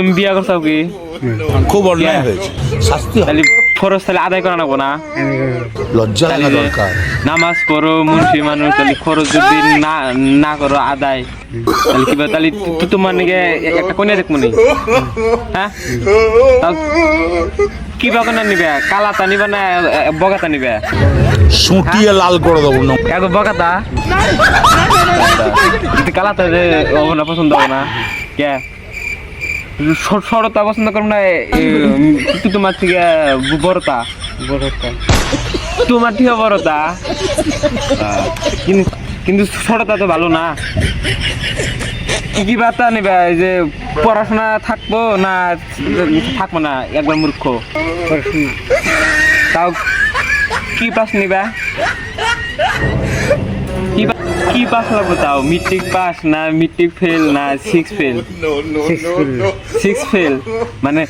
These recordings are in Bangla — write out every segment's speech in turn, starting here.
তুমি বিয়া করছ কি খুব অন্যায় হয়েছে শাস্তি। তাহলে খরচ তাহলে আদায় করা নেব না লজ্জা লাগা দরকার নামাজ পড়ো মুন্সি মানুষ তাহলে খরচ যদি না না করো আদায় তাহলে কি বলে, তাহলে তো তোমার নাকি একটা কন্যা দেখব নি হ্যাঁ তাও কি বা কন্যা নিবে কালাতা নিবে না বগাতা নিবে সুটিয়ে লাল করে দেবো না এক বগাতা কালাতা যে হব না পছন্দ হবে না কে সরতা পছন্দ করব না কিন্তু তোমার থেকে বড়তা বড়তা তোমার থেকে বড়তা কিন্তু কিন্তু সরতা তো ভালো না। কি কি বার্তা নেবে? এই যে পড়াশোনা থাকব না থাকব না একবার মূর্খ? তাও কি পাস নিবা? কি পা- কি পাস লাগবে তাও? মেট্রিক পাস না মেট্রিক ফেল না সিক্স ফেল সিক্স ফেল মানে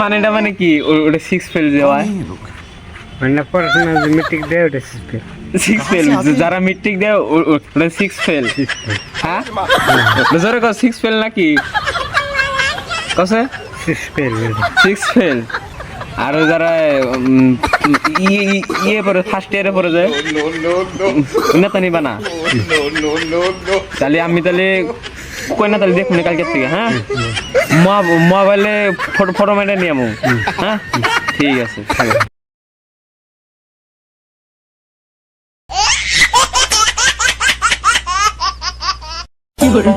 মানেটা মানে কি? ওটা সিক্স ফেল যে হয়? মানে পড়াশোনা যে মেট্রিক দেয় ওটা শিখবে সিক্স ফেল যারা মেট্রিক দেয় ওটা সিক্স ফেল হ্যাঁ? জোরে সিক্স ফেল নাকি? কসে? সিক্স ফেল আর যারা ইয়ে পরে ফার্স্ট ইয়ারে পরে যায়। নেতা নিবা না তাহলে আমি তাহলে কই না তাহলে দেখুন কালকে থেকে হ্যাঁ? মোবাইলে ফটো ফটো মেরে নিয়ে হ্যাঁ? ঠিক আছে কি করে